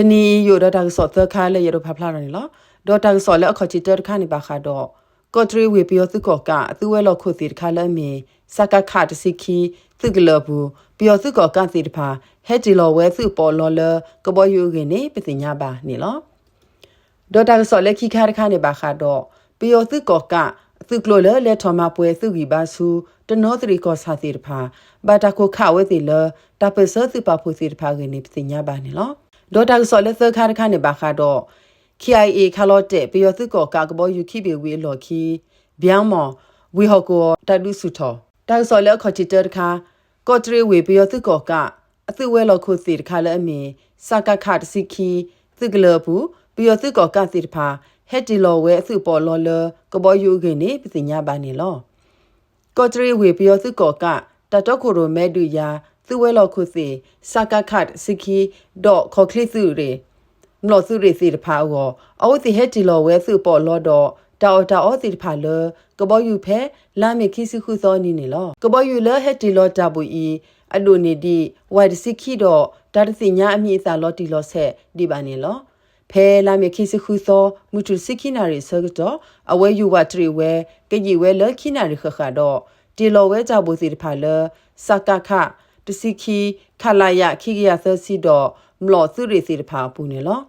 တနီယိုဒတာဆော့သခါလေရဖဖလာနေလောဒေါ်တာဆော့လေအခချီတခါနေပါခါတော့ကောထရီဝေပီယသုကောကအသူဝဲလောက်ခုစီတခါလဲမီစကခတ်စီခီသူကလဘူးပီယသုကောကစီတဖာဟက်ဂျီလောဝဲစုပေါ်လောလကဘောယူကင်းနေပစညာပါနေလောဒေါ်တာဆော့လေခိခါတခါနေပါခါတော့ပီယသုကောကသူကလိုလေလေထမပွဲသူကီပါစုတနောတရီကောစာစီတဖာဘာတာကိုခဝဲစီလတပစသူပါဖူစီတဖာကနေပစညာပါနေလော ဒေါ်တာဆော်လက်သခါတခါနေပါခါတော့ KIA ခါလော့တဲ့ပယောသကောကာကဘောယူခိဘေဝေလော်ခီဗျောင်းမော်ဝီဟောကောတတုစုထောတောက်ဆော်လက်ခေါ်ချီတတခါကော့တရီဝေပယောသကောကအသဝဲလော်ခုစီတခါလဲအမီစကခတ်စီခီသကလဘူးပယောသကောကစီတဖာဟက်တီလော်ဝဲအစုပေါ်လော်လကဘောယူခင်းနေပစညာပါနေလောကော့တရီဝေပယောသကောကတတော့ခိုရိုမဲဒူယာ သူဝဲလော်ခုစီစကခတ်စီခီဒေါခေါ်ခလီစုရေမလို့စုရေစီတဖာအောအဝစီဟက်တီလော်ဝဲစုပေါ်လော်တော့တာအတာအောစီတဖာလကဘောယူဖဲလာမီခိစုခုသောနီနေလောကဘောယူလဟက်တီလော်တာဘူဤအလိုနေဒီဝိုင်စီခီတော့ဒါတစီညာအမိအစာလော်တီလော်ဆက်ဒီပါနေလောဖဲလာမီခိစုခုသောမူတူစိခိနာရီဆောကတော့အဝဲယူဝတ်ထရီဝဲကကြီးဝဲလခိနာရီခခတော့တီလော်ဝဲကြဘူစီတဖာလစကခ တစီခီခလာယခိကရသစီတော့မလော်စုရီစီတဖာပူနေလော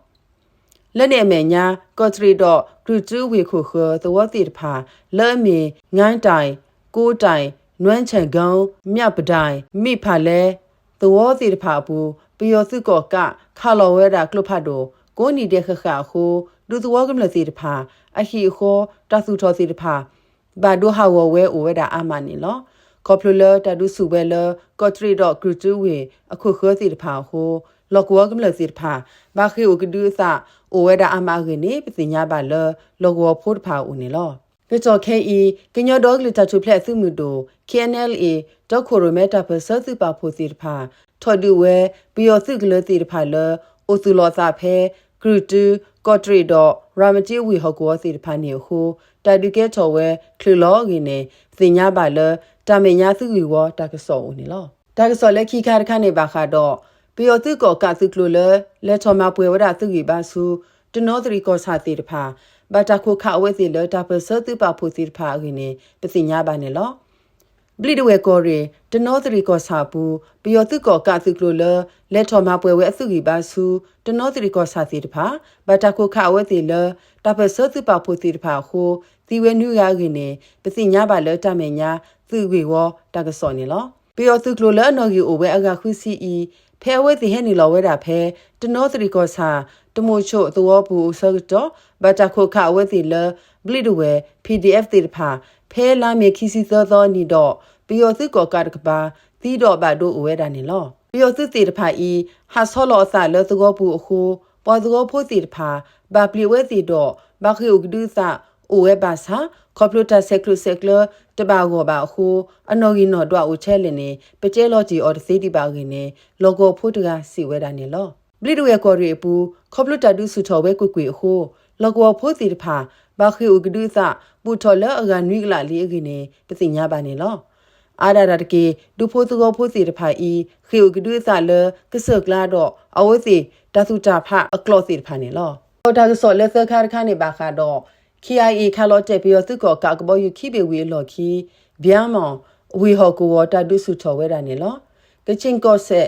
လက်နေမယ်ညာကော့ထရီတော့ဂရူတူဝေခုခသဝတိတဖာလဲ့မီငိုင်းတိုင်ကိုတိုင်နွမ်းချန်ကုန်းမြပတိုင်မိဖာလဲသဝတိတဖာဘူးပယောစုကောကခါလောဝဲတာကလုဖတ်တော့ကိုနီတဲ့ခခခုဒုသဝကမလစီတဖာအဟီခောတသုထောစီတဖာဘာဒိုဟာဝဝဲအိုဝဲတာအမနီလော ကော်ပလူလာတဒုစုဝဲလကော့ထရီတော့ဂရူတူဝေအခုခောစီတဖာဟိုလောကဝကမလစီတဖာဘာခေအိုကဒူသအိုဝဲတာအမဂေနေပစညာပါလလောကဝဖို့တဖာဦးနေလောကကြောခဲဤကညောဒေါဂလတာချူဖလက်စုမှုတို့ KNLA ဒေါခိုရိုမက်တာပစစုပါဖို့စီတဖာထော်ဒူဝဲဘီယောစုကလစီတဖာလအိုစုလောစာဖဲဂရူတူကော့ထရီတော့ရာမတီဝီဟောကောစီတဖာနေဟုတာဒူကဲထော်ဝဲခလူလောဂီနေပစညာပါလ တာမေညာစုဝီဝတာကဆောဦးနေလောတာကဆောလက်ခိခါတခါနေပါခါတော့ပယောတုကောကသုကလိုလလက်ထော်မပွဲဝဒသုကြီးပါစုတနောတရီကောစာတိတဖာဘတာခုခအဝဲစီလတာပစတုပါဖူစီတဖာအင်းနေပစိညာပါနေလောဘလီဒဝဲကောရီတနောတရီကောစာပူပယောတုကောကသုကလိုလလက်ထော်မပွဲဝဲအသုကြီးပါစုတနောတရီကောစာတိတဖာဘတာခုခအဝဲစီလတာပစတုပါဖူစီတဖာဟိုသီဝဲနုရကင်းနေပစိညာပါလတမေညာ သူဝေဝတာကစောနေလောပယောတုကလိုလအနော်ကြီးအိုဝဲအကခုစီအီဖဲဝဲစီဟဲနီလောဝဲတာဖဲတနောသရီကောစာတမိုချိုသဝဘူးဆော့တော့ဘတာခိုခဝဲစီလဘလီဒဝဲ PDF တေတဖာဖဲလာမြေခီစီသောသောနီတော့ပီယောစစ်ကောကတကပါသီတော့ဘတ်တို့ဝဲတာနေလောပီယောစစ်တေတဖာဤဟာဆောလောအစလောသကောဘူးအခုပေါ်သကောဖို့တေတဖာဘာပလီဝဲစီတော့ဘခိဥကဒုသ အိုဝဲပါစာကွန်ပျူတာဆက်ကလူဆက်ကလတပါကောပါခုအနော်ကြီးနော်တော့ဦးချဲလင်းနေပကျဲလော်ဂျီအော်တစေးဒီပါကင်းနေလော်ဂိုဖို့တကစီဝဲတာနေလောဘလီဒူရဲ့ကော်ရီပူကွန်ပျူတာဒူဆူထော်ဝဲကွကွေခုလော်ဂိုဖို့စီတဖာဘာခိဥကဒုသပူထော်လောအကနွိကလာလီအကင်းနေပစိညာပါနေလောအာဒါရတကေဒူဖိုသူကိုဖိုစီတဖာဤခေဥကဒုသလကဆကလာတော့အဝစီတသုတာဖအကလောစီတဖာနေလောဒေါက်တာဆော်လက်သခါရခါနေပါခါတော့ KIA ခါလော့တက်ပြီးတော့သူကကကဘောယူခိပေဝေလော်ခီဗျာမောင်ဝေဟောကိုဝတာဒုစုထော်ဝဲတာနေလောကချင်းကော့ဆက်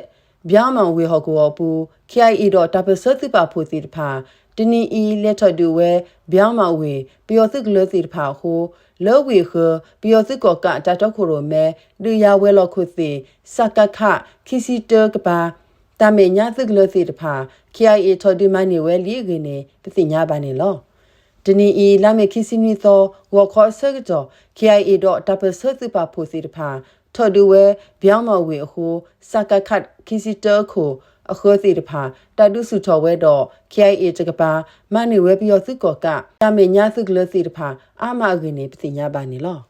ဗျာမောင်ဝေဟောကိုဝပူ KIA တော့တပစသပါဖို့စီတဖာတနီအီလက်ထဒူဝဲဗျာမောင်ဝေပျော်စစ်ကလစီတဖာဟိုလောဝေခပျော်စစ်ကောကတတခိုရိုမဲလူရဝဲလော်ခုစီစကခခီစီတကပါတမေညာစစ်ကလစီတဖာ KIA ထော်ဒီမနီဝဲလီဂင်းနေပစီညာပါနေလော ဒနီအီလာမေခီစီနီသောဝခေါ်ဆက်ကြော KIA တော့တပ်ပဆက်စပါဖို့စီတဖာထော်ဒူဝဲဗျောင်းမဝေအခုစကခတ်ခီစီတခိုအခေါ်စီတဖာတတုစုထော်ဝဲတော့ KIA တကပါမနီဝဲပြီးတော့စုကောကတမေညာစုကလစီတဖာအာမအကင်းနေပစီညာပါနေလော